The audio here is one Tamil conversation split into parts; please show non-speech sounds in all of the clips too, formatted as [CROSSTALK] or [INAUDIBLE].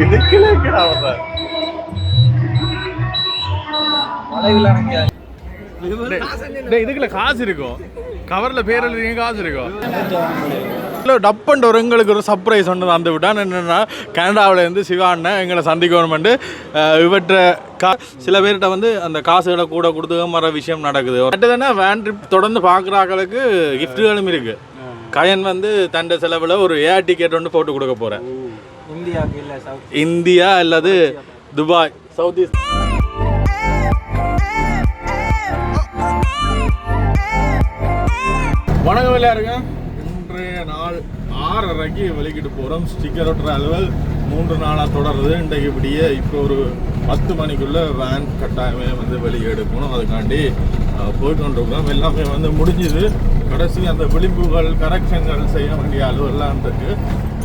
அவன். டேய், இதுக்குள்ள காசு இருக்கும். கவர்ல பேர் எழுதிங்க காசு இருக்கும். இல்லை டப்பண்ட் ஒரு எங்களுக்கு ஒரு சர்ப்ரைஸ் ஒன்று வந்து விட்டான். என்னென்னா கனடாவில் இருந்து சிவா அண்ணன் எங்களை சந்திக்கணுமெண்டு இவற்றை கா சில பேர்கிட்ட வந்து அந்த காசுகளை கூட கொடுத்து மர விஷயம் நடக்குது. அடுத்ததுன்னா வேன் ட்ரிப் தொடர்ந்து பார்க்குறாக்களுக்கு கிஃப்ட்டுகளும் இருக்குது கயன் வந்து தண்ட செலவில் ஒரு ஏர் டிக்கெட் ஒன்று போட்டு கொடுக்க போகிறேன் இந்தியா அல்லது துபாய். South east. வணக்கம் எல்லாருங்க இன்றைய நாள் ஆறரைக்கு வெளிக்கிட்டு போகிறோம் ஸ்டிக்கர் ஒட்டுற அலுவல் மூன்று நாளாக தொடருது. இன்றைக்கு இப்படியே இப்போ ஒரு பத்து மணிக்குள்ளே வேன் கட்டாயமே வந்து வெளியே எடுக்கணும் அதுக்காண்டி அஹ், போய் கொண்டிருக்கிறோம். எல்லாமே வந்து முடிஞ்சுது. கடைசி அந்த விளிம்புகள் கரெக்ஷன்கள் செய்ய வேண்டிய அலுவலாம் இருக்கு.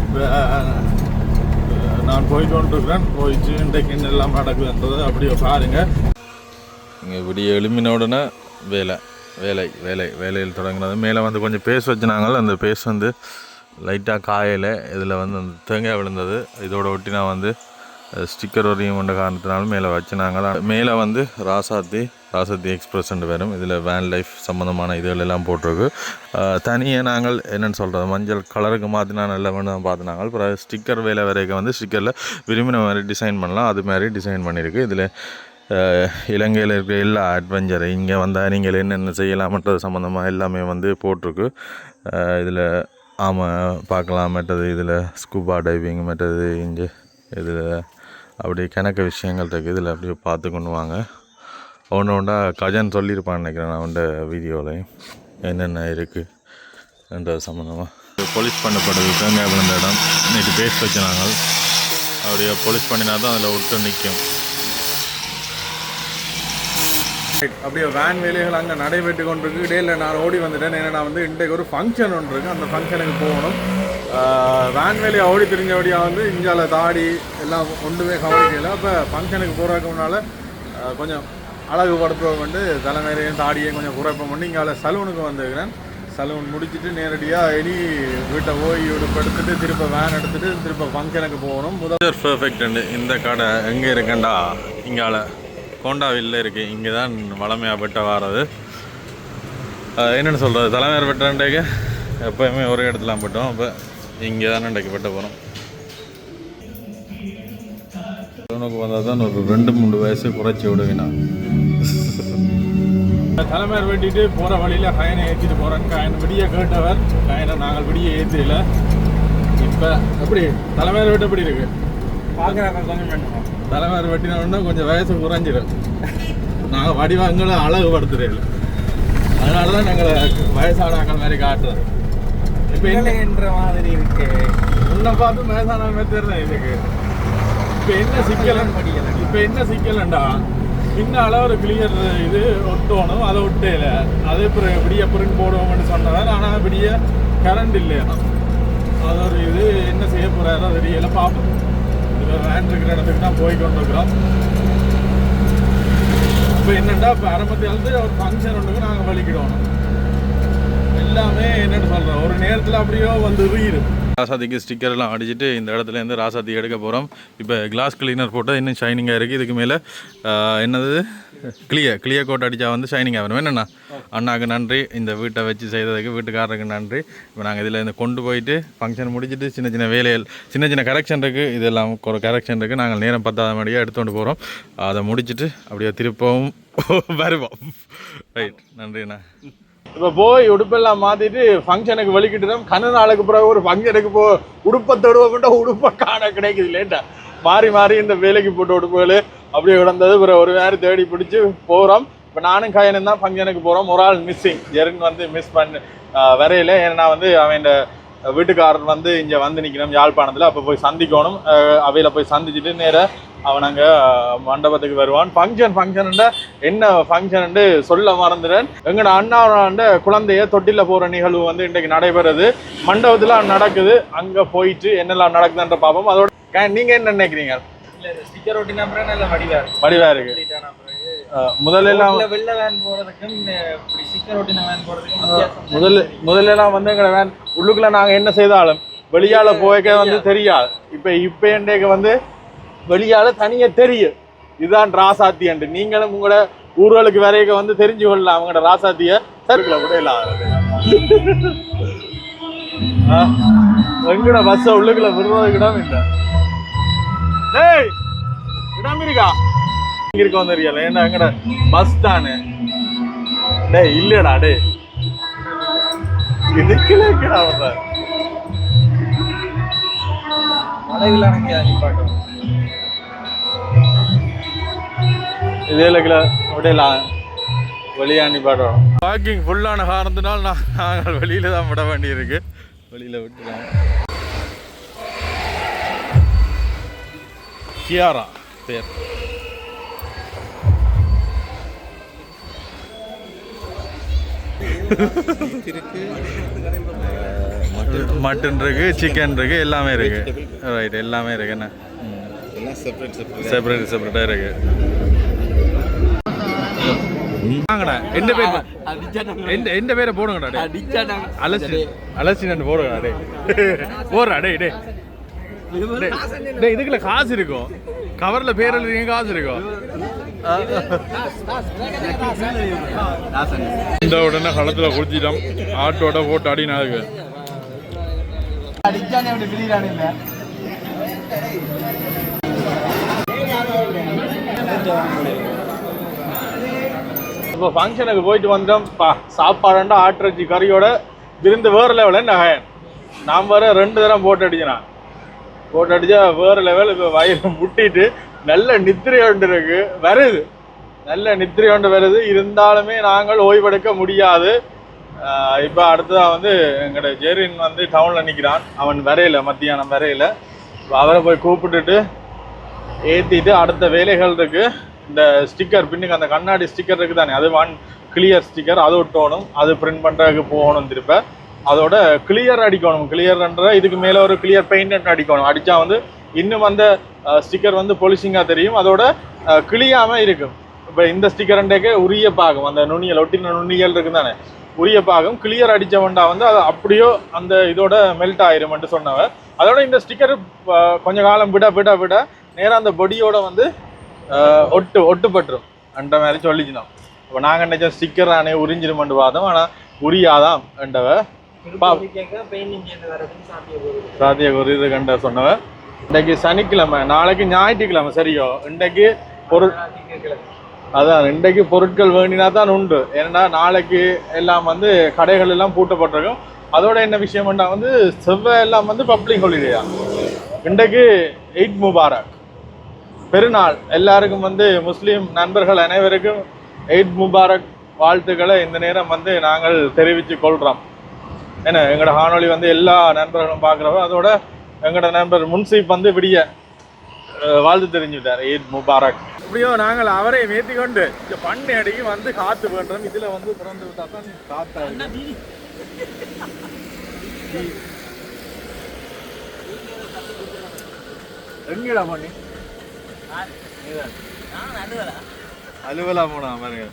இப்போ நான் போய் கொண்டிருக்கிறேன் போயிட்டு இன்றைக்கு என்னெல்லாம் நடக்குதுன்றதை அப்படியே பாருங்க. இங்கே இப்படி எழுமின உடனே வேலை வேலை வேலை வேலையில் தொடங்கினது. மேலே வந்து கொஞ்சம் பேஸ் வச்சுனாங்க அந்த பேஸ் வந்து லைட்டாக காயில் இதில் வந்து அந்த தேங்காய் விழுந்தது. இதோட ஒட்டி நான் வந்து ஸ்டிக்கர் வரையும் கொண்ட காரணத்தினாலும் மேலே வச்சுனாங்களா மேலே வந்து ராசாத்தி ராசத்தி எக்ஸ்பிரஸ் வரும். இதில் வேன் லைஃப் சம்மந்தமான இதுகள் எல்லாம் போட்டிருக்கு தனியாக நாங்கள் என்னென்னு சொல்கிறது மஞ்சள் கலருக்கு மாற்றினா நல்ல தான் பார்த்துனாங்க அப்புறம் ஸ்டிக்கர் வேலை வரைக்கும் வந்து ஸ்டிக்கரில் விரும்பின மாதிரி டிசைன் பண்ணலாம். அது மாதிரி டிசைன் பண்ணியிருக்கு. இதில் இலங்கையில் இருக்கிற எல்லா அட்வென்ச்சர் இங்கே வந்தால் நீங்கள் என்னென்ன செய்யலாமன்றது சம்மந்தமாக எல்லாமே வந்து போட்டிருக்கு. இதில் ஆமாம் பார்க்கலாம். மற்றது இதில் ஸ்கூபா டைவிங் மற்றது இங்கே இதில் அப்படி கணக்கு விஷயங்கள் இருக்குது. இதில் அப்படியே பார்த்து கொண்டு வாங்க. ஒன்று ஒன்றா கஜன் சொல்லியிருப்பான்னு நினைக்கிறேன் நான் உண்ட வீடியோவில் என்னென்ன இருக்குது என்ற சம்மந்தமாக போலீஸ் பண்ணப்பட்டது தேங்காய் விழுந்த இடம். நேற்று பேஸ்ட் வச்சுனாங்க அப்படியே போலீஸ் பண்ணினா தான் அதில் விட்டு நிற்கும் அப்படியே வேன் வேலைகள் அங்கே நடைபெற்று கொண்டிருக்கு. இடையில நான் ஓடி வந்துட்டேன். ஏன்னா நான் வந்து இன்றைக்கு ஒரு ஃபங்க்ஷன் ஒன்று இருக்கு. அந்த ஃபங்க்ஷனுக்கு போகணும். வேன் வேலையை ஓடி தெரிஞ்சபடியாக வந்து இந்தியாவில் தாடி எல்லாம் ஒன்றுமே கவனிக்கல. அப்போ ஃபங்க்ஷனுக்கு போகிறதுக்கு முன்னால் கொஞ்சம் அழகுபடுத்துவோம் வந்து தலைமையிலையும் தாடியையும் கொஞ்சம் குறைப்பம். பண்ணி இங்கே சலூனுக்கு வந்திருக்கிறேன். சலூன் முடிச்சுட்டு நேரடியாக இனி வீட்டை போய் எடுப்படுத்துட்டு திரும்ப வேன் எடுத்துட்டு திரும்ப ஃபங்க்ஷனுக்கு போகணும். முதல் பர்ஃபெக்ட் இந்த கடை எங்கே இருக்கேன்டா இங்கால கோண்டாவில்ல இருக்குது இங்கே தான் வளமையாக பெட்ட வாரது என்னென்னு சொல்கிறது தலைமையார் வெட்டுறேன்டேக்கு எப்போயுமே ஒரே இடத்துல போட்டோம் அப்போ இங்கே தான் இன்றைக்கு வெட்ட போகிறோம் வந்தால் தான் ஒரு ரெண்டு மூணு வயசு குறைச்சி விடுவேண்ணா தலைமையார் வெட்டிட்டு போகிற வழியில் கயனை ஏற்றிட்டு போகிறேன் கயன் விடிய கேட்டவர். கயனை நாங்கள் விடிய ஏற்றல இப்போ எப்படி தலைமையார் வெட்ட எப்படி இருக்குது பார்க்குறாங்க கொஞ்சம் பண்ணுவோம் தலைவர் வெட்டினோடனே கொஞ்சம் வயசு குறைஞ்சிடும். நாங்கள் வடிவங்களை அழகுபடுத்துறதில்ல அதனால தான் நாங்கள் வயசானாக்கள் மாதிரி காட்டுறோம். இப்போ என்ன? என்ற மாதிரி இருக்கு. உன்னை பார்த்து வயசான மாதிரி தெரியல எனக்கு. இப்போ என்ன சிக்கல்? படிக்கல. இப்போ என்ன சிக்கலண்டா? பின்னால ஒரு கிளியர் இது ஒட்டணும். அதை ஒட்டையில அது பிறகு விடிய பிரிண்ட் போடுவோம்னு சொன்னார் ஆனால் விடிய கரண்ட் இல்லையா? அது ஒரு இது என்ன செய்ய போகிறாரோ தெரியல. பார்ப்போம். இப்போ வேன் இருக்கிற இடத்துக்கு தான் போய் கொண்டிருக்கிறோம். இப்போ என்னென்னா இப்போ ஆரம்பத்தில் ஒரு ஃபங்க்ஷன் ஒன்றுக்கு நாங்கள் வலிக்கிடுவோம். எல்லாமே என்னென்னு சொல்கிறோம் ஒரு நேரத்தில் அப்படியோ வந்து உயிரும் ராசாத்திக்கு ஸ்டிக்கர்லாம் அடிச்சுட்டு இந்த இடத்துல இருந்து ராசாத்தி எடுக்க போகிறோம் இப்போ கிளாஸ் கிளீனர் போட்டால் இன்னும் ஷைனிங்காக இருக்குது இதுக்கு மேலே என்னது கிளியர் கிளியர் கோட் அடித்தா வந்து ஷைனிங்காக வரும். என்னண்ணா? அண்ணாவுக்கு நன்றி. இந்த வீட்டை வச்சு செய்ததுக்கு வீட்டுக்காரருக்கு நன்றி. இப்போ நாங்கள் இதில் இந்த கொண்டு போயிட்டு ஃபங்க்ஷன் முடிச்சுட்டு சின்ன சின்ன வேலைகள் சின்ன சின்ன கரெக்ஷன் இருக்குது இதெல்லாம் ஒரு கரெக்ஷன் இருக்குது நாங்கள் நேரம் பத்தாத மாதிரியாக எடுத்துகிட்டு போகிறோம் அதை முடிச்சுட்டு அப்படியே திருப்பவும் வருவோம். ரைட் நன்றிண்ணா. இப்போ போய் உடுப்பெல்லாம் மாத்திட்டு ஃபங்க்ஷனுக்கு வெளிக்கிட்டு கண்ணு நாளுக்கு பிறகு ஒரு ஃபங்க்ஷனுக்கு போ உடுப்பை தொடுவோம்ட்டா உடுப்பை காண கிடைக்குது லேட்டா மாறி மாறி இந்த வேலைக்கு போட்டு உடுப்புகள் அப்படியே கிடந்தது. பிறகு ஒரு வேறு தேடி பிடிச்சி போகிறோம் இப்போ நானும் கையனும் தான் ஃபங்க்ஷனுக்கு போகிறோம் ஒரு ஆள் மிஸ்ஸிங் ஜெரின் வந்து மிஸ் பண்ண வரையில. ஏன்னா வந்து அவன் இந்த வீட்டுக்காரர் வந்து இங்கே வந்து நிற்கணும் யாழ்ப்பாணத்தில் அப்போ போய் சந்திக்கணும். அவையில போய் சந்திச்சுட்டு நேராக அவன் அங்கே மண்டபத்துக்கு வருவான். ஃபங்க்ஷன் ஃபங்க்ஷன் என்ன ஃபங்க்ஷன் சொல்ல மறந்துடுறேன் எங்கட அண்ணாவோட குழந்தைய தொட்டில போற நிகழ்வு வந்து இன்றைக்கு நடைபெறுது. மண்டபத்துல நடக்குது. அங்க போயிட்டு என்னெல்லாம் நடக்குதுன்ற பார்ப்போம் அதோட க- நீங்க என்ன நினைக்கிறீங்க? இல்லை ஸ்டிக்கர் நல்ல வடிவா இருக்கு. வடிவா இருக்கு Complete ஆன பிறகு அஹ் முதல்ல எல்லாம் ரோட்ல வெள்ளை வேன் இப்படி ஒட்டின வித்தியாசம் முதல்ல முதல்ல எல்லாம் வந்து எங்களை வேன் உள்ளுக்குள்ள நாங்க என்ன செய்தாலும் வெளியால போய்க்க வந்து தெரியாது. இப்ப இப்ப இன்றைக்கு வந்து வெளியால தனியா தெரியும். இதுதான் ராசாத்தி அண்டு நீங்களும் உங்களோட ஊர்களுக்கு வரைக்க வந்து தெரிஞ்சு கொள்ளலாம். அவங்களோட ராசாத்திய சருக்குல கூட இல்லாத எங்கட பஸ் உள்ளுக்குள்ள விடுறதுக்கு இடம் இல்லை. டேய் இடம் இருக்கா? இருக்க வந்துருக்கல ஏன்னா எங்கட பஸ் தானே? டேய் இல்லடா டேய். இதுக்குள்ள இருக்கடா வந்த இதே லக்கில் விடலாம் வெளியாண்டி பாடுறோம் பார்க்கிங் ஃபுல்லான காரணத்தினால் நான் நாங்கள் வெளியில தான் விட வேண்டியிருக்கு. வெளியில விட்டுலாம் கியாரா பேர். மட்டன் இருக்கு சிக்கன் இருக்கு எல்லாமே இருக்கு. ரைட் எல்லாமே இருக்கு. என்ன? எல்லாம் செப்பரேட் செப்பரேட் செப்பரேட் செப்பரேட்டாக இருக்கு. வாங்கடா எந்த பேர் எந்த எந்த பேரை போடுங்கடா டே அலசி அலசி நண்டு போடுங்கடா டே போடுறா டே டே டேய், டேய் இதுக்குள்ள காசு இருக்கும். கவர்ல பேர் காசு இருக்கும். இந்த உடனே களத்துல குடிச்சிட்டோம் ஆட்டோட போட்டு அடினாதுக்கு அடிச்சானே இப்போ ஃபங்க்ஷனுக்கு போயிட்டு வந்தோம். பா சாப்பாடுண்டா ஆட்டுறச்சி கறியோட விருந்து வேறு லெவலில் நகை நான் வர ரெண்டு தரம் போட்டு அடிச்சினான் போட்டு அடித்தா வேறு லெவல் இப்போ வயிறு முட்டிட்டு நல்ல நித்திரை ஒன்று இருக்கு. வருது. நல்ல நித்திரை ஒன்று வருது. இருந்தாலுமே நாங்கள் ஓய்வெடுக்க முடியாது. இப்போ அடுத்ததாக வந்து எங்களோட ஜெரின் வந்து டவுனில் நிற்கிறான் அவன் வரையில மத்தியானம் வரையில. அவரை போய் கூப்பிட்டுட்டு ஏற்றிட்டு அடுத்த வேலைகள் இருக்கு. இந்த ஸ்டிக்கர் பின்னுக்கு அந்த கண்ணாடி ஸ்டிக்கர் இருக்கு தானே அது ஒன் கிளியர் ஸ்டிக்கர் அது ஒட்டணும். அது பிரிண்ட் பண்ணுறதுக்கு போகணும் திருப்ப. அதோட கிளியர் அடிக்கணும். கிளியர்ன்ற இதுக்கு மேலே ஒரு கிளியர் பெயிண்ட் அடிக்கணும். அடித்தா வந்து இன்னும் அந்த ஸ்டிக்கர் வந்து பொலிசிங்காக தெரியும். அதோட கிளியாமல் இருக்கும். இப்போ இந்த ஸ்டிக்கர்ண்டேக்கு உரிய பாகம் அந்த நுனியல் ஒட்டின நுனியல் இருக்கு தானே உரிய பாகம் கிளியர் அடித்தவன்டா வந்து அது அப்படியோ அந்த இதோட மெல்ட் ஆயிரும்ட்டு சொன்னவ அதோட இந்த ஸ்டிக்கர் கொஞ்ச காலம் விட விட விட நேராக அந்த பொடியோட வந்து ஒட்டு ஒட்டுப்பட்டுரும். அந்த மாதிரி சொல்லிச்சுனோம் இப்போ நாங்கள் நினைச்ச ஸ்டிக்கர் ஆனே உறிஞ்சிருமெண்டு பார்த்தோம் ஆனால் உரியாதான் என்றவ சாத்திய இது கண்ட சொன்னவ இன்றைக்கு சனிக்கிழமை நாளைக்கு ஞாயிற்றுக்கிழமை சரியோ? இன்றைக்கு பொருள் அதான் இன்றைக்கு பொருட்கள் வேண்டினா தான் உண்டு. ஏன்னா நாளைக்கு எல்லாம் வந்து கடைகள் எல்லாம் பூட்டப்பட்டிருக்கும். அதோட என்ன விஷயம்னா வந்து செவ்வாய் எல்லாம் வந்து பப்ளிக் ஹாலிடேயா இன்றைக்கு எயிட் முபாரக். பெருநாள். எல்லாருக்கும் வந்து முஸ்லீம் நண்பர்கள் அனைவருக்கும் எயிட் முபாரக் வாழ்த்துக்களை இந்த நேரம் வந்து நாங்கள் தெரிவித்து கொள்கிறோம். ஏன்னா எங்களோட வானொலி வந்து எல்லா நண்பர்களும் பார்க்குறவோ அதோட எங்களோட நண்பர் முன்சீப் வந்து விடிய வாழ்த்து தெரிஞ்சுட்டார் ஈத் முபாரக். இப்படியோ நாங்கள் அவரை மேத்தி கொண்டு இந்த பண்ணை அடிக்கு வந்து காத்து வேண்டோம் இதுல வந்து திறந்து விட்டா தான் காத்தா இருக்கு. எங்கடா பண்ணி? அலுவலா போனா பாருங்க.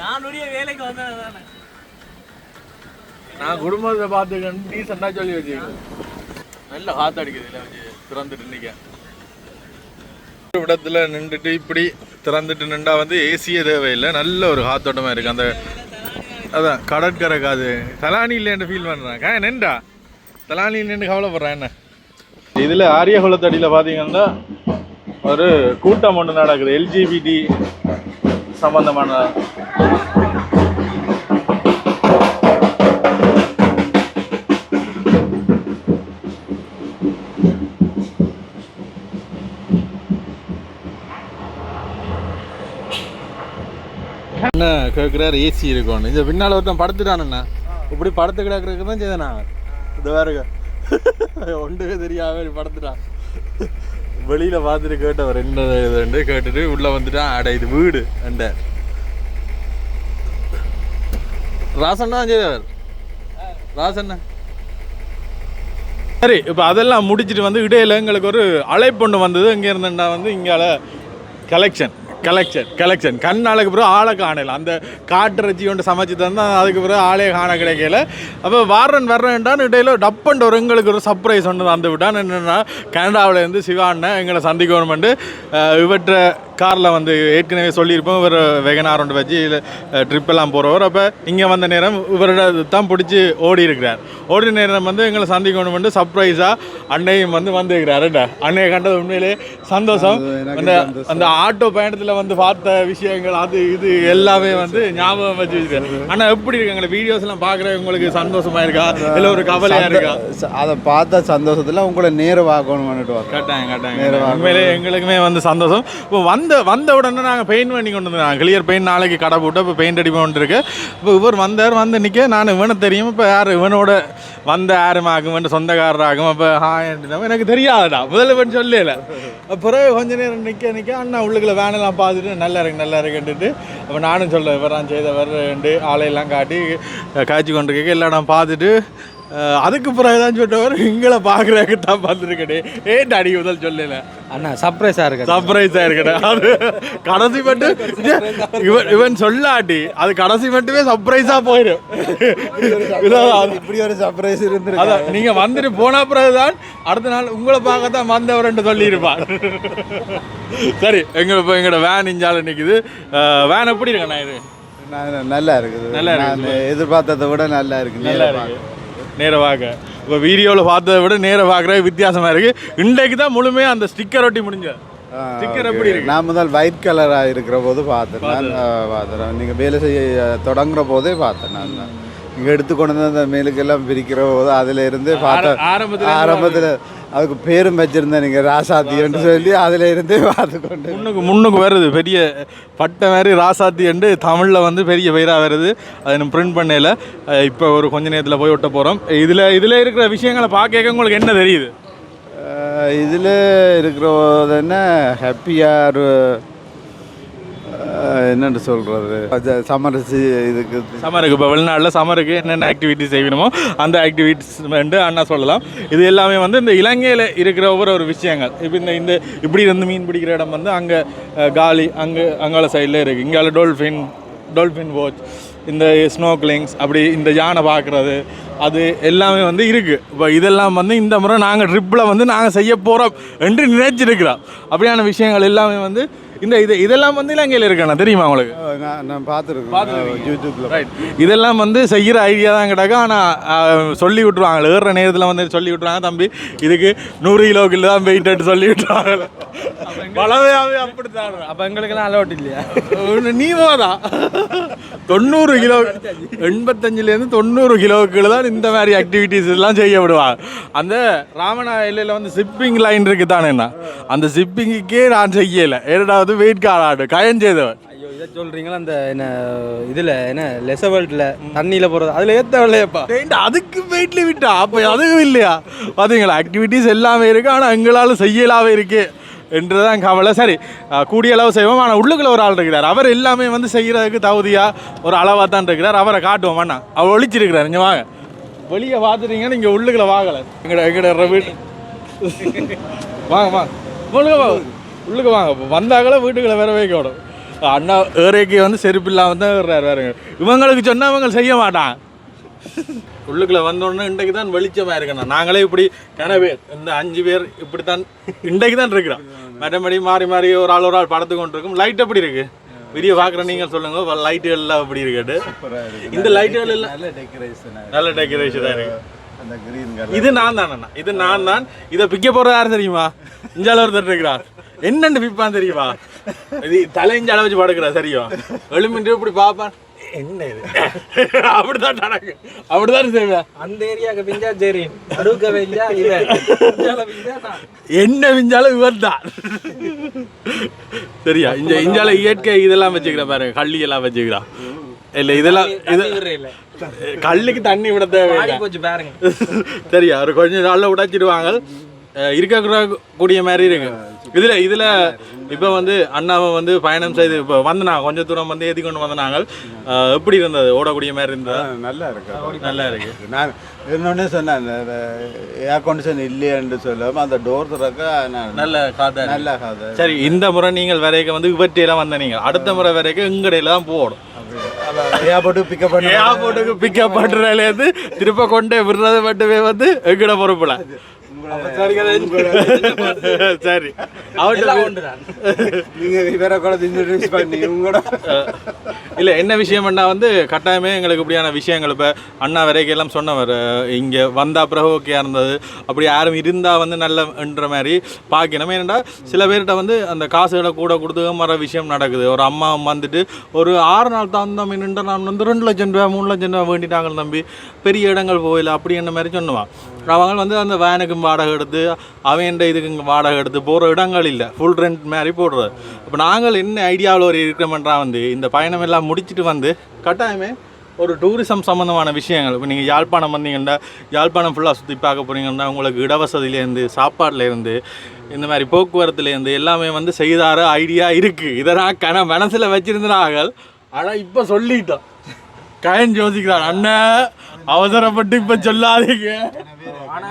நானுடைய வேலைக்கு வந்தேன் நான் குடும்பத்தை பார்த்துக்கணும் டீசெண்டாக சொல்லி வச்சுக்கேன் நல்ல காத்து அடிக்குது இல்லை வச்சு திறந்துட்டு நிற்க விடத்தில் இடத்துல நின்றுட்டு இப்படி திறந்துட்டு நின்றா வந்து ஏசியே தேவையில்லை. நல்ல ஒரு காத்தோட்டமாக இருக்குது அந்த அதான் கடற்கரை காது. தலானி இல்லைன்னு ஃபீல் பண்ணுறாங்க ஏன் நின்றா? தலானி இல்லைன்னு கவலைப்படுறேன். என்ன? இதில் ஆரிய குளத்தடியில் பார்த்தீங்கன்னா ஒரு கூட்டம் ஒன்று நடக்குது. எல்ஜிபிடி சம்பந்தமான கேட்குறாரு ஏசி இருக்கும்னு இந்த பின்னால் ஒருத்தன் படுத்துட்டானுண்ணா. இப்படி படுத்து கிடக்குறதுக்கு தான் செய்தேன் நான். இது வேறுங்க ஒன்றுமே தெரியாம படுத்துட்டான். வெளியில் பார்த்துட்டு கேட்டவர் என்ன ரெண்டு கேட்டுட்டு உள்ளே வந்துட்டான். அட இது வீடு. அண்ட ராசன் தான் செய்தவர். ராசண்ணா சரி இப்போ அதெல்லாம் முடிச்சிட்டு வந்து இடையில எங்களுக்கு ஒரு அழைப்பு ஒன்று வந்தது. இங்கே இருந்தேன்டா வந்து இங்கால கலெக்ஷன் கலெக்ஷன் கலெக்ஷன் கண்ணாளுக்கு பிறகு ஆளை காணல. அந்த காட்டுறச்சி கொண்டு சமைச்சு தந்தால் அதுக்கு பிறகு ஆளே காண கிடைக்கல. அப்போ வாரன் வர்றேன்டான்னு இடையில டப்பண்ட் ஒரு எங்களுக்கு ஒரு சர்ப்ரைஸ் ஒன்று வந்து விட்டான் என்னென்னா கனடாவிலேருந்து சிவாண்ணன் எங்களை சந்திக்கணுமெண்டு இவற்றை காரில் வந்து ஏற்கனவே சொல்லியிருப்போம் இவர் வெகனார் ஒன்று வச்சு ட்ரிப் எல்லாம் போகிறவர் அப்போ இங்கே வந்த நேரம் இவரோட தான் பிடிச்சி ஓடி இருக்கிறார். ஓடி நேரம் வந்து எங்களை சந்திக்கணும் வந்து சர்ப்ரைஸாக அன்னையும் வந்து வந்துருக்கிறாருடா அன்னையை கண்டது உண்மையிலே சந்தோஷம். அந்த அந்த ஆட்டோ பயணத்தில் வந்து பார்த்த விஷயங்கள் அது இது எல்லாமே வந்து ஞாபகம் வச்சு வச்சுருக்கேன் ஆனால் எப்படி இருக்கு? எங்களை வீடியோஸ் எல்லாம் பார்க்குற உங்களுக்கு சந்தோஷமா இருக்கா? இல்லை ஒரு கவலையாக இருக்கா? அதை பார்த்த சந்தோஷத்தில் உங்களை நேரு பார்க்கணும்னுட்டு வந்தேன் கட்டாயம் கட்டாயம் உண்மையிலே எங்களுக்குமே வந்து சந்தோஷம். இப்போ வந்த வந்த உடனே நாங்கள் பெயிண்ட் பண்ணி கொண்டு வந்தோம். கிளியர் பெயிண்ட் நாளைக்கு கடை போட்டு இப்போ பெயிண்ட் அடி இப்போ இவர் வந்தார் வந்து நிற்க நான் இவனை தெரியும். இப்போ யார்? இவனோட வந்த யாருமாகும் இவன் சொந்தக்காரராகும். அப்போ ஹாய் எனக்கு தெரியாதுடா. முதல்ல இவன் சொல்லல. பிறகு கொஞ்ச நேரம் நிற்க நிற்க அண்ணா உள்ளுக்குள்ள வேனெல்லாம் பார்த்துட்டு நல்லா இருக்கு நல்லா இருக்குன்ட்டு அப்போ நானும் சொல்ல இவரான் செய்தவர் ரெண்டு ஆளையெல்லாம் காட்டி காய்ச்சி கொண்டு இருக்க எல்லாம் நான் பார்த்துட்டு அதுக்கு பிறகு தான் சொல்லிட்டவர் எங்களை பார்க்குறதுக்கு தான் பார்த்துருக்கடே ஏன் அடி முதல் சொல்லல? அண்ணா சர்ப்ரைஸா இருக்கு சர்ப்ரைஸாக இருக்கடே அது கடைசி மட்டும் இவன் இவன் சொல்லாட்டி அது கடைசி மட்டுமே சர்ப்ரைஸாக போயிடும். இப்படி ஒரு சர்ப்ரைஸ் இருந்திருக்கு? அதான் நீங்கள் வந்துட்டு போன பிறகுதான் அடுத்த நாள் உங்களை பார்க்க தான் வந்தவர்ன்ட்டு சொல்லியிருப்பான் சரி எங்க இப்போ எங்களோட வேன் இஞ்சால நிற்குது வேன் எப்படி இருக்கண்ணா இது? நல்லா இருக்குது. நல்லா எதிர்பார்த்ததை விட நல்லா இருக்கு. நல்லா இருக்கு. நேர பார்க்க இப்போ வீடியோவில் பார்த்ததை விட நேர பார்க்குறது வித்தியாசமாக இருக்கு. இன்றைக்கு தான் முழுமையாக அந்த ஸ்டிக்கர் ஒட்டி முடிஞ்ச ஸ்டிக்கர் எப்படி இருக்கு? நான் முதல் ஒயிட் கலராக இருக்கிற போது பார்த்தேன். நான் ஆ, பார்த்தேன். நீங்கள் வேலை செய்ய தொடங்குற போதே பார்த்தேன் நான் நீங்கள் எடுத்து கொண்டு வந்து அந்த மேலுக்கெல்லாம் பிரிக்கிற போது அதில் இருந்து பார்த்தேன் ஆரம்பத்தில் ஆரம்பத்தில் அதுக்கு பேரும் வச்சிருந்தேன் நீங்கள் ராசாத்தின்னு சொல்லி அதில் இருந்தே பார்த்து கொண்டு முன்னுக்கு முன்னுக்கு வருது பெரிய பட்டை மாதிரி ராசாத்தி என்று தமிழில் வந்து பெரிய பெயராக வருது. அதை நம்ம பிரிண்ட் பண்ணல. இப்போ ஒரு கொஞ்ச நேரத்தில் போய் ஒட்ட போகிறோம் இதில் இதில் இருக்கிற விஷயங்களை பார்க்க உங்களுக்கு என்ன தெரியுது? இதில் இருக்கிறது என்ன ஹாப்பியாக என்னென்னு சொல்கிறது சமரசு இதுக்கு. சமருக்கு இப்போ வெளிநாட்டில் சமருக்கு என்னென்ன ஆக்டிவிட்டி செய்யணுமோ அந்த ஆக்டிவிட்டிஸ் வந்து அண்ணா சொல்லலாம். இது எல்லாமே வந்து இந்த இலங்கையில் இருக்கிற ஒவ்வொரு ஒரு விஷயங்கள். இப்போ இந்த இந்த இப்படி இருந்து மீன் பிடிக்கிற இடம் வந்து அங்கே காலி அங்கே அங்கால சைடில் இருக்குது இங்கால டோல்ஃபின் டோல்ஃபின் வாட்ச் இந்த ஸ்னோக்லிங்ஸ் அப்படி இந்த யானை பார்க்குறது அது எல்லாமே வந்து இருக்குது இப்போ இதெல்லாம் வந்து இந்த முறை நாங்கள் ட்ரிப்பில் வந்து நாங்கள் செய்ய போகிறோம் என்று நினைச்சிருக்கிறோம். அப்படியான விஷயங்கள் எல்லாமே வந்து இந்த இது இதெல்லாம் வந்து இலங்கையில் இருக்கணும் தெரியுமா உங்களுக்கு? நான் நான் பார்த்துருக்கேன். யூடியூப்பில் ரைட் இதெல்லாம் வந்து செய்கிற ஐடியா தான் கிடக்கு. ஆனால் சொல்லி விட்ருவாங்க ஏறுற நேரத்தில் வந்து சொல்லி விட்ருவாங்க தம்பி இதுக்கு நூறு கிலோ கிலோ தான் வெயிட் சொல்லி விட்ருவாங்க பலவையாவே அப்படித்தான். அப்ப எங்களுக்கெல்லாம் அலோட் இல்லையா? நீ தான் தொண்ணூறு கிலோ எண்பத்தஞ்சிலேருந்து தொண்ணூறு கிலோவுக்குள்ள தான் இந்த மாதிரி ஆக்டிவிட்டீஸ் எல்லாம் செய்ய விடுவாங்க அந்த ராமனா எல்லையில் வந்து சிப்பிங் லைன் இருக்கு தானேண்ணா அந்த சிப்பிங்குக்கே நான் செய்யலை. ஏழாவது வெயிட் கார்டு கயன் செய்தவன். ஐயோ இதை சொல்றீங்களா? அந்த என்ன இதுல என்ன லெசவல்ட்ல தண்ணியில போறது அதுல ஏன்டா, அதுக்கு வெயிட்ல விட்டா அப்போ அதுவும் இல்லையா? பார்த்தீங்களா ஆக்டிவிட்டீஸ் எல்லாமே இருக்கு ஆனால் எங்களால் செய்யலாவே இருக்கு என்றுதான் கவலை. சரி கூடிய அளவு செய்வோம். ஆனால் உள்ளுக்குள்ள ஒரு ஆள் இருக்கிறார். அவர் எல்லாமே வந்து செய்கிறதுக்கு தகுதியா ஒரு அளவாக தான் இருக்கிறார். அவரை காட்டுவோம் வேணா அவர் ஒழிச்சிருக்கிறார் இங்கே வாங்க வெளியே பார்த்துட்டீங்க நீங்கள் உள்ளுக்குள்ள வாங்கலை. எங்கட எங்கட வீட்டு [LAUGHS] வாங்க வாங்க. உள்ளுக்க உள்ளுக்க வாங்க. வந்தாங்கள வீட்டுக்குள்ள வேற வைக்கணும் அண்ணா ஏறைக்கு வந்து செருப்பு இல்லாமல் தான் ஏறுறாரு வேறுங்க இவங்களுக்கு சொன்னா அவங்க செய்ய மாட்டான் உள்ளுக்குள்ள வந்தோடனே இன்றைக்கு தான் வெளிச்சமாக இருக்கணும். நாங்களே இப்படி கனவே இந்த அஞ்சு பேர் இப்படி தான் இன்றைக்கு தான் இருக்கிறோம். மற்றபடி மாறி மாறி ஒரு ஆள் ஒரு ஆள் படத்து கொண்டு இருக்கும் லைட் எப்படி இருக்கு? வீடியோ பார்க்குற நீங்கள் சொல்லுங்க. லைட்டுகள் எல்லாம் எப்படி இருக்குட்டு இந்த லைட்டுகள் எல்லாம் நல்ல டெக்கரேஷன் நல்ல டெக்கரேஷனாக இருக்கு இது நான் தானண்ணா. இது நான் தான். இதை பிக்க போறது யார் தெரியுமா? இஞ்சால ஒருத்தர் இருக்கிறார். என்னன்னு பிப்பான் தெரியுமா? இது தலை இஞ்சால வச்சு படுக்கிறா சரியா? எழுமிட்டு இப்படி பார்ப்பான் என்ன இது? அப்படிதான் நடக்கு. அப்படிதான் செய்வேன் அந்த ஏரியாக்கு பிஞ்சா சரி நடுக்க பிஞ்சா. என்ன விஞ்சாலும் இவன் தான். சரியா? இந்த இஞ்சால இயற்கை இதெல்லாம் வச்சுக்கிறா பாருங்க கள்ளி எல்லாம் வச்சுக்கிறா. இல்ல இதெல்லாம் இது கல்லுக்கு தண்ணி விட தேவையில்லை. பாருங்க. சரியா? ஒரு கொஞ்ச நாள்ல உடைச்சிடுவாங்க. அஹ் இருக்க கூடிய மாதிரி இருக்கு. இதுல இதுல இப்போ வந்து அண்ணாவை வந்து பயணம் செய்து இப்போ வந்தனாங்க கொஞ்சம் தூரம் வந்து ஏற்றி கொண்டு வந்தனாங்க எப்படி இருந்தது? ஓடக்கூடிய மாதிரி இருந்ததா? நல்லா இருக்கு. நல்லா இருக்கு. நான் இன்னொன்னே சொன்னேன் ஏர் கண்டிஷன் இல்லையென்று சொல்லாம அந்த டோர் திறக்க நல்ல காதா நல்லா கதை சரி இந்த முறை நீங்கள் வரைக்கும் வந்து இவற்றையெல்லாம் வந்த நீங்கள். அடுத்த முறை வரைக்கும் எங்கடையில தான் போகணும். ஏர்போர்ட்டு பிக்கப் பண்ண ஏர்போர்ட்டுக்கு பிக்கப் பண்ணுறதுலேருந்து திருப்ப கொண்டே விடுறது மட்டுமே வந்து எங்கட பொறுப்புல. சரி [LAUGHS] நீங்க இவரை [LAUGHS] கூட இன்ட்ரடியூஸ் பண்ணி உங்களோட இல்ல என்ன விஷயம்னா வந்து கட்டாயமே எங்களுக்கு இப்படியான விஷயங்கள் இப்போ அண்ணா வரைக்கும் எல்லாம் சொன்னவர் இங்க வந்தா பிறகு ஓகே இருந்தது. அப்படி யாரும் இருந்தா வந்து நல்லன்ற மாதிரி பார்க்கணும் ஏன்னா சில பேர்கிட்ட வந்து அந்த காசுகளை கூட கொடுத்து மற விஷயம் நடக்குது. ஒரு அம்மா வந்துட்டு ஒரு ஆறு நாள் தான் தம்பி நின்று நான் வந்து ரெண்டு லட்சம் ரூபா மூணு லட்சம் ரூபா வேண்டிட்டாங்க தம்பி. பெரிய இடங்கள் போயில அப்படி என்ன மாதிரி சொன்னுவான். அவங்க வந்து அந்த வேனுக்கும் வாடகை எடுத்து அவன் இதுக்கு வாடகை எடுத்து போகிற இடங்கள் இல்லை. ஃபுல் ரெண்ட் மாதிரி போடுறது. இப்போ நாங்கள் என்ன ஐடியாவில் ஒரு இருக்கிறோம்ன்றா வந்து இந்த பயணம் எல்லாம் முடிச்சிட்டு வந்து கட்டாயமே ஒரு டூரிசம் சம்மந்தமான விஷயங்கள். இப்போ நீங்கள் யாழ்ப்பாணம் வந்தீங்கன்னா யாழ்ப்பாணம் ஃபுல்லாக சுற்றி பார்க்க போனீங்கன்னா உங்களுக்கு இடவசதியிலேருந்து சாப்பாடுலேருந்து இந்த மாதிரி போக்குவரத்துலேருந்து எல்லாமே வந்து செய்தார ஐடியா இருக்குது இதை நான் கன மனசில் வச்சுருந்தார்கள் ஆனால் இப்போ சொல்லிட்டோம். கயன் யோசிக்கிறான் அண்ணன் அவசரப்பட்டு இப்போ சொல்லாதீங்க. ஆனா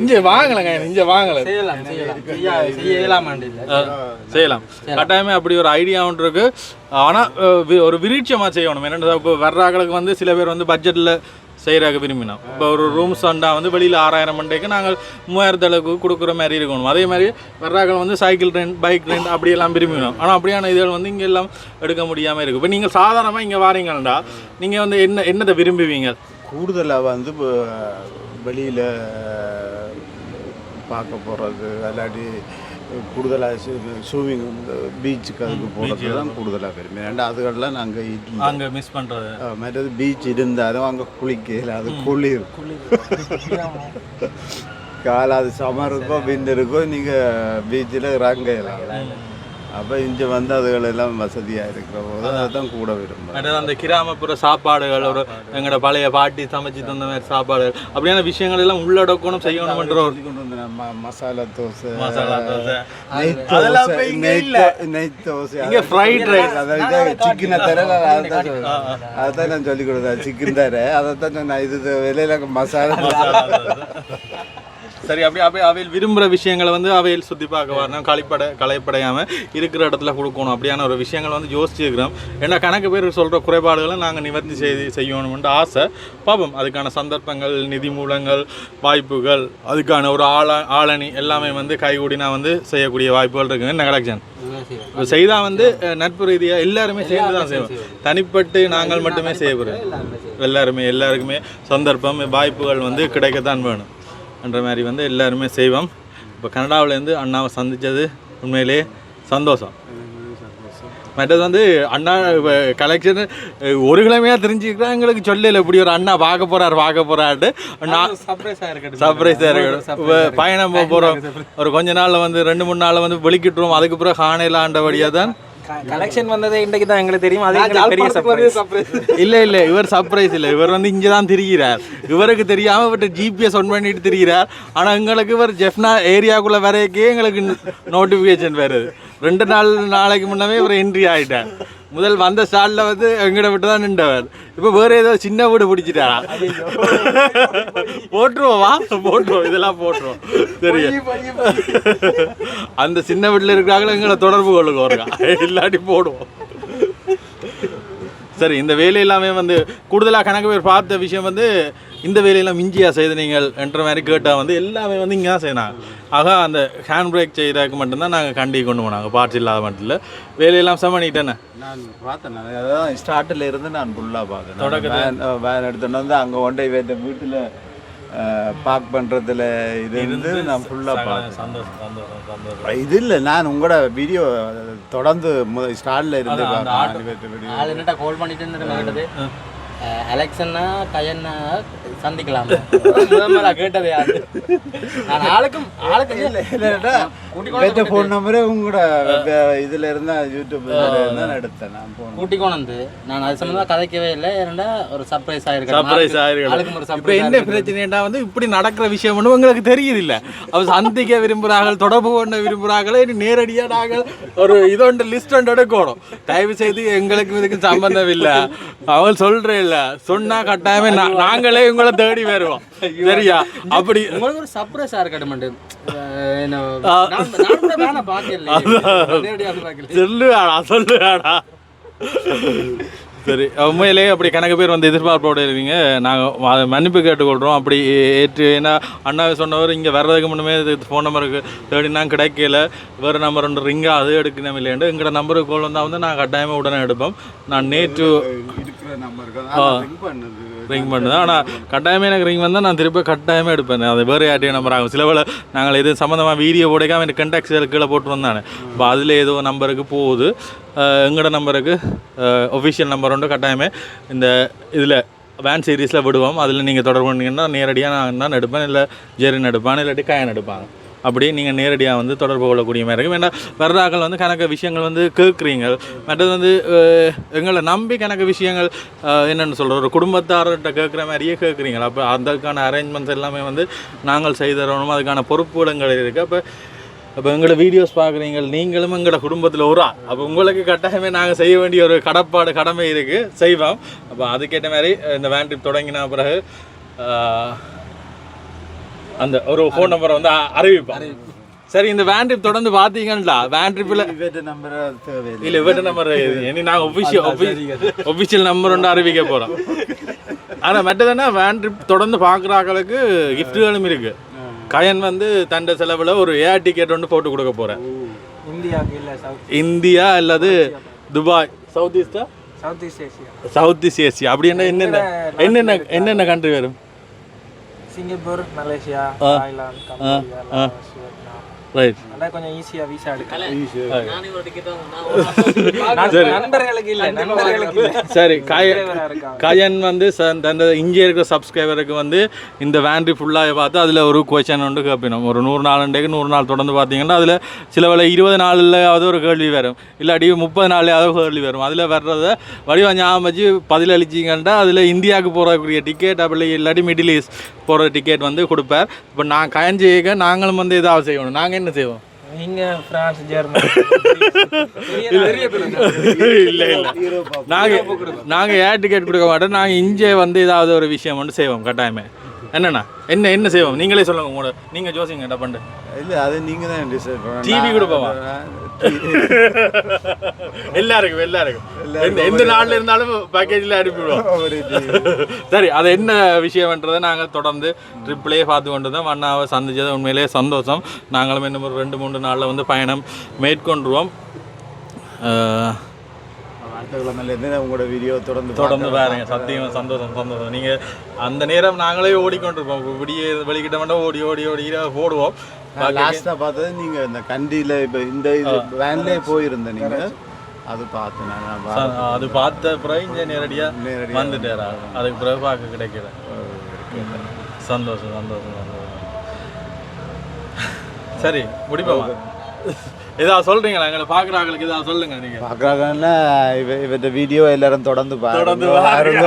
இங்கே வாங்கலைங்க இங்கே வாங்கலை. செய்யலாம் கட்டாயமே அப்படி ஒரு ஐடியா ஒன்று இருக்கு. ஆனால் ஒரு விரீட்சமாக செய்யணும். என்னென்ன இப்போ வர்றாங்களுக்கு வந்து சில பேர் வந்து பட்ஜெட்டில் செய்கிறாங்க விரும்பினோம். இப்போ ஒரு ரூம் சண்டா வந்து வெளியில் ஆறாயிரம் மண்டைக்கு நாங்கள் மூவாயிரத்து அளவுக்கு கொடுக்குற மாதிரி இருக்கணும். அதே மாதிரி வர்றாக்கள் வந்து சைக்கிள் ரெண்ட் பைக் ரெண்ட் அப்படியெல்லாம் விரும்பினோம். ஆனால் அப்படியான இதுகள் வந்து இங்கே எல்லாம் எடுக்க முடியாமல் இருக்குது இப்போ நீங்கள் சாதாரணமாக இங்கே வாரீங்கன்னா நீங்கள் வந்து என்ன என்னத்தை விரும்புவீங்க? கூடுதலாக வந்து இப்போ வெளியில் பார்க்க போகிறது விளையாடி கூடுதலாக ஸ்விமிங் பீச்சுக்கு அதுக்கு போகிறது தான் கூடுதலாக விரும்பி ஏன்னா அதுக்கெல்லாம் நாங்கள் இல்லை அங்கே மிஸ் பண்ணுறது மற்றது பீச் இருந்தாலும் அங்கே குளிக்கல அது குளிர் காலை அது சமர் இருக்கோ விண்டு இருக்கோ நீங்கள் பீச்சில் இறங்கலாம் அப்போ இங்கே வந்து அதுகளெல்லாம் வசதியாக இருக்கிற போது அதுதான் கூட விரும்புகிறேன் அடுத்து அந்த கிராமப்புற சாப்பாடுகள் ஒரு எங்களோட பழைய பாட்டி சமைச்சு தந்த மாதிரி சாப்பாடுகள் அப்படியான விஷயங்கள் எல்லாம் உள்ளடக்கணும் செய்யணும்ன்ற ஒரு மசாலா தோசை மசாலா தோசை. நெய் தோசை இங்க fried rice. அதாவது சிக்கனை தர அதான் அதான் நான் சொல்லி கொடுத்தேன் சிக்கன் தர அதைத்தான் சொன்னேன் இது வெளியில மசாலா சரி அப்படி அப்படியே அவையில் விரும்புகிற விஷயங்களை வந்து அவையில் சுற்றி பார்க்க வரணும். கழிப்படை களைப்படையாமல் இருக்கிற இடத்துல கொடுக்கணும். அப்படியான ஒரு விஷயங்கள் வந்து யோசிச்சுக்கிறோம் ஏன்னா கணக்கு பேர் சொல்கிற குறைபாடுகளை நாங்கள் நிவர்த்தி செய்து செய்யணும்னு ஆசை. பார்ப்போம் அதுக்கான சந்தர்ப்பங்கள் நிதி மூலங்கள் வாய்ப்புகள் அதுக்கான ஒரு ஆள ஆளணி எல்லாமே வந்து கைகூடினா வந்து செய்யக்கூடிய வாய்ப்புகள் இருக்குங்க என்ன கலெக்ஷன்? செய்தால் வந்து நட்பு ரீதியாக எல்லாருமே சேர்ந்து தான் செய்வோம். தனிப்பட்டு நாங்கள் மட்டுமே செய்யப்படுறோம். எல்லாருமே எல்லாருக்குமே சந்தர்ப்பம் வாய்ப்புகள் வந்து கிடைக்கத்தான் வேணும். என்ற மாதிரி வந்து எல்லாருமே செய்வோம். இப்போ கனடாவிலேருந்து அண்ணாவை சந்தித்தது உண்மையிலே சந்தோஷம். மற்றது வந்து அண்ணா கலெக்ஷன் ஒரு கிழமையாக தெரிஞ்சுக்கிறேன் எங்களுக்கு சொல்லல இப்படி ஒரு அண்ணா பார்க்க போறாரு பார்க்க போறாரு நான் சர்ப்ரைஸாக இருக்கட்டும். சர்ப்ரைஸாக இருக்கு இப்ப பயணம் போக போகிறோம் ஒரு கொஞ்ச நாளில் வந்து ரெண்டு மூணு நாளில் வந்து வெளிக்கிட்டுருவோம். அதுக்கு பிறகு ஹானையிலாண்டபடியாக தான் கலெக்ஷன் வந்ததே இன்றைக்கு தான் எங்களுக்கு தெரியும். அது எங்களுக்கு பெரிய சர்ப்ரைஸ் [LAUGHS] இல்ல இல்ல இவர் சர்ப்ரைஸ் இல்ல. இவர் வந்து இங்கே தான் திரிகிறார். இவருக்கு தெரியாம இவர்கிட்ட ஜிபிஎஸ் ஒன் பண்ணிட்டு திரிகிறார். ஆனா எங்களுக்கு இவர் ஜெஃப்னா ஏரியாக்குள்ள வரைக்கே எங்களுக்கு நோட்டிஃபிகேஷன் வருது. ரெண்டு நாள் நாளைக்கு முன்னமே இவர் என்ட்ரி ஆயிட்டார். முதல் வந்த ஸ்டாலில் வந்து எங்கிட்ட விட்டு தான் நின்றவர். இப்போ வேறு ஏதோ சின்ன வீடு பிடிச்சிட்டாரா? போட்டுருவோம் வா. போட்டுருவோம் இதெல்லாம் போட்டுருவோம். சரியா அந்த சின்ன வீட்டில் இருக்கிறாங்களோ எங்களை தொடர்பு கொள்ளுங்க ஒருக்கா. இல்லாட்டி போடுவோம். சரி இந்த வேலை எல்லாமே வந்து கூடுதலாக கணக்கு பேர் பார்த்த விஷயம் வந்து இந்த வேலையெல்லாம் மிஞ்சியா செய்து நீங்கள் என்ற மாதிரி கேட்டால் வந்து எல்லாமே வந்து இங்கே தான் செய்யணும் ஆக அந்த ஹேண்ட் பிரேக் செய்கிறதுக்கு மட்டும்தான் நாங்கள் கண்டி கொண்டு போனாங்க பார்ட்ஸ் இல்லாத மட்டும் இல்லை. வேலையெல்லாம் சமணிட்டேனே நான் பார்த்தேன் அதான் ஸ்டார்டில் இருந்து நான் ஃபுல்லாக பார்த்தேன். வேன் வேன் எடுத்துட்டு வந்து அங்கே போய் வீட்டில் பார்க் பண்ணுறதுல இருந்து நான் ஃபுல்லாக பார்த்தேன். சந்தோஷம் சந்தோஷம் சந்தோஷம். இது இல்லை நான் உங்களோட வீடியோ தொடர்ந்து ஸ்டார்டில் இருந்து கால் பண்ணிட்டு அலெக்சன்னா கயன்னா சந்திக்கலாம்? [LAUGHS] முதல் முதலா கேட்டது யாரு? நான் ஆளுக்கும் ஆளுக்கு இல்லைடா இவற்ற ஃபோன் நம்பரே உங்களோட இதுல இருந்தா யூடியூப் நான் எடுத்தேன் நான் phone. கூட்டி கொண்டு வந்து நான் அது சம்மந்தமாக கதைக்கவே இல்லை. ஏன்னா ஒரு சர்ப்ரைஸ் ஆயிருக்கேன் சர்ப்ரைஸ் ஆளுக்கு ஒரு இப்போ சர்ப்ரைஸ் என்ன பிரச்சனைடா வந்து இப்படி நடக்கிற விஷயம் ஒன்றும் உங்களுக்கு தெரியுது இல்ல அவ சந்திக்க விரும்புகிறார்கள் தொடர்பு கொண்ட விரும்புகிறாங்களே இனி நேரடியாக நாங்கள் ஒரு இதொண்டு லிஸ்ட் ஒன்று எடுக்கணும். தயவு செய்து எங்களுக்கு இதுக்கு சம்பந்தம் இல்லை. அவள் சொல்றே இல்ல. சொன்னா கட்டாயமே நாங்களே உங்களை தேடி வருவோம். சரியா? அப்படி உங்களுக்கு ஒரு சர்ப்ரைஸ் பார்க்கல சொல்லுவாடா சொல்லுவாடா. சரி. உண்மையிலே அப்படி கணக்கு பேர் வந்து எதிர்பார்ப்போடு இருக்கீங்க நாங்கள் மன்னிப்பு கேட்டுக்கொள்கிறோம் அப்படி ஏற்று ஏன்னா அண்ணாவை சொன்னவர் இங்கே வர்றதுக்கு முன்னமே ஃபோன் நம்பருக்கு தேடினா கிடைக்கல. வேறு நம்பர் ஒன்று ரிங்கா அது எடுக்கணும் இல்லையாண்டு. எங்களோட நம்பருக்கு கால் வந்தால் வந்து நான் கட்டாயமாக உடனே எடுப்போம். நான் நேற்று இருக்கிற நம்பருக்கு ரிங் பண்ணுது ஆனால் கட்டாயமே எனக்கு ரிங் வந்தால் நான் திருப்பி கட்டாயமே எடுப்பேன். அது வேறு யார்ட்டையும் நம்பர் ஆகும். சில வேலை நாங்கள் இது சம்மந்தமாக வீடியோ போடைக்காம எனக்கு கண்டாக்ட்ஸ் கீழே போட்டு வந்தானே இப்போ அதில் ஏதோ நம்பருக்கு போகுது. எங்களோட நம்பருக்கு ஒஃபிஷியல் நம்பர் உண்டு. கட்டாயமே இந்த இதில் வேன் சீரீஸில் விடுவோம். அதில் நீங்கள் தொடர்பு பண்ணிங்கன்னா நேரடியாக நான் தான் எடுப்பேன். இல்லை ஜெரின் எடுப்பான். இல்லாட்டி காயன் எடுப்பாங்க அப்படி நீங்கள் நேரடியாக வந்து தொடர்பு கொள்ளக்கூடிய மாதிரி இருக்கும் வேண்டாம் வர்றாக்கள் வந்து கணக்கு விஷயங்கள் வந்து கேட்குறீங்க. மற்றது வந்து எங்களை நம்பி கணக்கு விஷயங்கள் என்னென்னு சொல்கிற ஒரு குடும்பத்தார்கிட்ட கேட்குற மாதிரியே கேட்குறீங்களா? அப்போ அதற்கான அரேஞ்ச்மெண்ட்ஸ் எல்லாமே வந்து நாங்கள் செய்து தரணும். அதுக்கான பொறுப்புடங்கள் இருக்குது அப்போ அப்போ எங்களோட வீடியோஸ் பார்க்குறீங்க நீங்களும் எங்களோட குடும்பத்தில் ஒரு ஆள். அப்போ உங்களுக்கு கட்டாயமே நாங்கள் செய்ய வேண்டிய ஒரு கடப்பாடு கடமை இருக்குது செய்வோம். அப்போ அதுக்கேற்ற மாதிரி இந்த வேன் ட்ரிப் தொடங்கின பிறகு அந்த ஒரு ஃபோன் நம்பரை வந்து அ- அறிவிப்போம். சரி இந்த வேன் ட்ரிப் தொடர்ந்து பார்த்தீங்கன்னா வேன் ட்ரிப்பில் இவற்ற நம்பர் தேவையில்லை. இல்லை இவர்கிட்ட நம்பர் இனி நாங்கள் ஒஃபிஷியல் ஒஃபிஷியல் நம்பர் ஒன்று அறிவிக்க போகிறோம் ஆனால் மற்றதுன்னா வேன் ட்ரிப் தொடர்ந்து பார்க்குற ஆட்களுக்கு கிஃப்ட்டுகளும் இருக்குது கயன் வந்து தண்ட செலவில் ஒரு ஏர் டிக்கெட் ஒன்று போட்டு கொடுக்க போகிறேன் இந்தியாவுக்கு இல்லை சவுத் இந்தியா அல்லது Dubai. South ஈஸ்டா South East Asia South East Asia அப்படி என்ன என்னென்ன என்னென்ன என்னென்ன கண்ட்ரி வரும்? Singapura, Malaysia, uh, Thailand, Kamboja, uh, ah. uh, ah. Laos, right அதான் கொஞ்சம் ஈஸியாக விசா எடுக்கலாம் நண்பர்களுக்கு இல்லை நண்பர்களுக்கு இல்லை. சரி காய டிரைவரா இருக்காங்க. கயன் வந்து ச- அந்த இங்கே இருக்கிற சப்ஸ்கிரைபருக்கு வந்து இந்த வேண்ட்ரி ஃபுல்லாக பார்த்து அதில் ஒரு கொஷன் ஒன்று கேட்பினோம் ஒரு நூறு நாள் டேக்கு நூறு நாள் தொடர்ந்து பார்த்தீங்கன்னா அதில் சில வேளை இருபது நாளில் ஒரு கேள்வி வரும். இல்லாட்டி முப்பது நாள்லையாவது கேள்வி வரும். அதில் வர்றத வடிவ ஞாபகம் வச்சு பதிலளிச்சிங்கன்னா அதில் இந்தியாவுக்கு போகக்கூடிய டிக்கெட் அப்படி இல்லாட்டி மிடில் ஈஸ்ட் போகிற டிக்கெட் வந்து கொடுப்பார். இப்போ நான் கயன் செய்ய நாங்களும் வந்து ஏதாவது செய்யணும். நாங்கள் என்ன செய்வோம் நீங்க பிரான்ஸ் ஜெர்மனி இல்லை. இல்லை நாங்கள் நாங்கள் ஏர் டிக்கெட் கொடுக்க மாட்டோம். நாங்கள் இங்கே வந்து ஏதாவது ஒரு விஷயம் வந்து செய்வோம். கட்டாயமே. என்னண்ணா? என்ன என்ன செய்வோம்? நீங்களே சொல்லுங்க உங்களோட. நீங்கள் ஜோசிங்க பண்ணு இல்லை அது நீங்கள் தான் டிசைட் பண்ணணும். TV கொடுப்போமா? [LAUGHS] எல்லாருக்கும் எல்லாருக்கும். எந்த நாளில் இருந்தாலும் பேக்கேஜில் அனுப்பிவிடுவோம். [LAUGHS] சரி அது என்ன விஷயம்ன்றதை நாங்கள் தொடர்ந்து ட்ரிப்லேயே பார்த்து கொண்டு தான் அண்ணாவை சந்திச்சது. உண்மையிலேயே சந்தோஷம். நாங்களும் இன்னும் ஒரு ரெண்டு மூணு நாளில் வந்து பயணம் மேற்கொண்டுருவோம். அடுத்த கிழமையிலேருந்து உங்களோட வீடியோ தொடர்ந்து தொடர்ந்து பாருங்க. சத்தியம் சந்தோஷம் சந்தோஷம். நீங்கள் அந்த நேரம் நாங்களே ஓடிக்கொண்டிருப்போம். இப்ப விடிய வெளிக்கிட்ட மட்டும் ஓடி ஓடி ஓடி போடுவோம் லாஸ்ட்டாக பார்த்தது நீங்கள் இந்த கண்டியில் இப்போ இந்த இது வேன்லேயே போயிருந்தேன் நீங்கள் அது பார்த்தேன். அது பார்த்த பிறகு இங்கே நேரடியாக நேரடியா வந்துட்டாரா? அதுக்கு பிறகு பார்க்க கிடைக்கல. சந்தோஷம் சந்தோஷம் சந்தோஷம். சரி முடிப்போமா? ஏதாவது சொல்றீங்களா? எங்களை பார்க்குறாங்களுக்கு ஏதாவது சொல்லுங்க நீங்க. பார்க்குறாங்கன்னா இவ இவற்ற வீடியோ எல்லாரும் தொடர்ந்து தொடர்ந்து பாருங்க.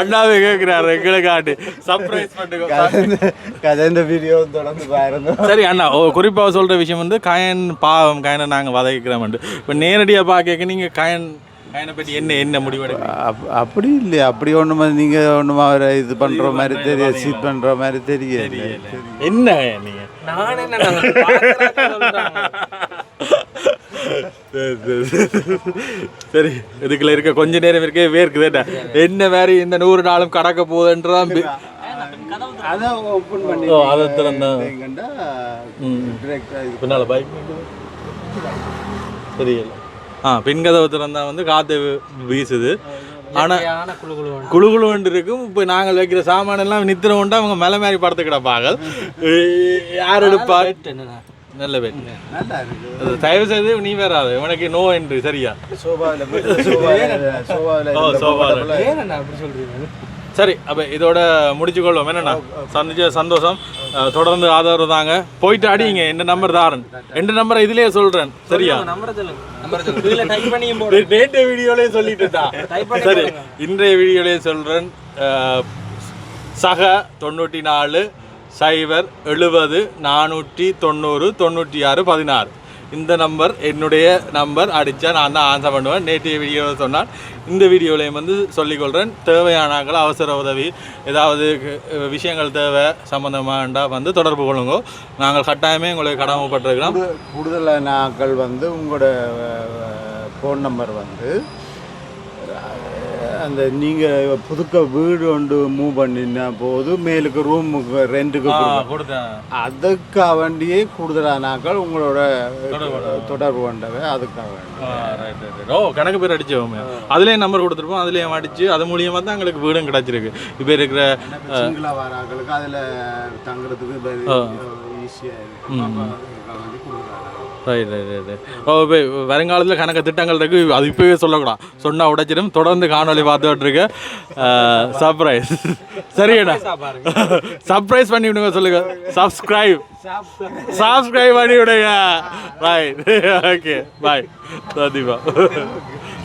அண்ணாவே கேட்குறாரு எங்களுக்காட்டு சர்ப்ரைஸ் பண்ணுங்க கதை வீடியோ தொடர்ந்து பாருங்க. சரி அண்ணா ஓ குறிப்பாக சொல்கிற விஷயம் வந்து காயன் பாவம் காயனை நாங்கள் வதக்கிறோம்ட்டு இப்போ நேரடியாக பார்க்க நீங்கள் காயன் பற்றி என்ன என்ன அப்- அப்படி இல்லையா. அப்படி ஒன்றுமா நீங்கள் ஒன்றுமா இது பண்ணுற மாதிரி தெரிய சீட் பண்ணுற மாதிரி தெரியல. என்ன நீங்கள் நான் என்ன. சரி இதுக்குள்ள இருக்க கொஞ்ச நேரம் இருக்கே வேர்க்குதுடா என்ன? மாதிரி இந்த நூறு நாளும் கடக்க போகுதுன்றதான் ஓப்பன் பண்ணி அதை திறந்தா. பின்னால பைக் தெரியல. ஆ பின்கதவு திறந்தா வந்து காற்று வீசுது. ஆனால் குழு குழு குழு குழுவண்டு இருக்கும் இப்போ நாங்கள் வைக்கிற சாமான் எல்லாம் நித்திர உண்டு அவங்க மேலே மாதிரி படுத்து கிடப்பாங்க யார் எடுப்பா நல்ல பேட் அது தயவு செய்து நீ வராது உனக்கு நோ என்று சரியா? சோபாவில் சோபாவில் சோபாவில் சரி அப்போ இதோட முடிச்சுக்கொள்வோம். என்னண்ணா? சந்திச்ச சந்தோஷம். தொடர்ந்து ஆதரவு தாங்க. போயிட்டு அடிங்க. எந்த நம்பர் தாரன். ரெண்டு நம்பரை இதுலயே சொல்றேன். சரியா? நம்பரை சொல்லுங்க. நம்பரை சொல்லுங்க. இதில் டைப் பண்ணியும் போடு நேற்று வீடியோலயே சொல்லிட்டு சரி இன்றைய வீடியோலயே சொல்றேன். சக தொண்ணூற்றி நாலு சைபர் எழுபது நானூற்றி தொண்ணூறு தொண்ணூற்றி ஆறு பதினாறு. இந்த நம்பர் என்னுடைய நம்பர் அடித்தா நான் தான் ஆன்சர் பண்ணுவேன். நேற்றைய வீடியோவில் சொன்னால் இந்த வீடியோவிலையும் வந்து சொல்லிக்கொள்கிறேன் தேவையானாக்கள் அவசர உதவி ஏதாவது விஷயங்கள் தேவை சம்மந்தமாண்டா வந்து தொடர்பு கொள்ளுங்க. நாங்கள் கட்டாயமே உங்களுக்கு கடமைப்பட்டிருக்கிறோம். கூடுதலான நாட்கள் வந்து உங்களோட ஃபோன் நம்பர் வந்து அந்த நீங்கள் புதுக்க வீடு ஒன்று மூவ் பண்ணினா போது மேலுக்கு ரூமுக்கு ரெண்டுக்கு அதுக்காக வேண்டியே கூடுதலான ஆட்கள் உங்களோட தொடர்பு கொண்டவை அதுக்காக வேண்டி. ஓ கணக்கு பேர் அடிச்சோமே அதுலேயும் நம்பர் கொடுத்துருப்போம். அதுலேயும் அடிச்சு அது மூலியமாக தான் எங்களுக்கு வீடும் கிடச்சிருக்கு. இப்போ இருக்கிற சிங்கிளாக வர ஆட்களுக்கு அதில் தங்குறதுக்கு ஈஸியாக ரைட் ரைட் ரைட் ஓ இப்போ வருங்காலத்தில் கணக்கு திட்டங்கள் இருக்கு. அது இப்போவே சொல்லக்கூடாது. சொன்னால் உடைச்சிடும். தொடர்ந்து காணொளி பார்த்துட்டு சர்ப்ரைஸ் சரியடா. சர்ப்ரைஸ் பண்ணி விடுங்க சொல்லுங்க. சப்ஸ்கிரைப் சப்ஸ்கிரைப் பண்ணி விடுங்க ரைட் ஓகே பாய் சந்திப்பா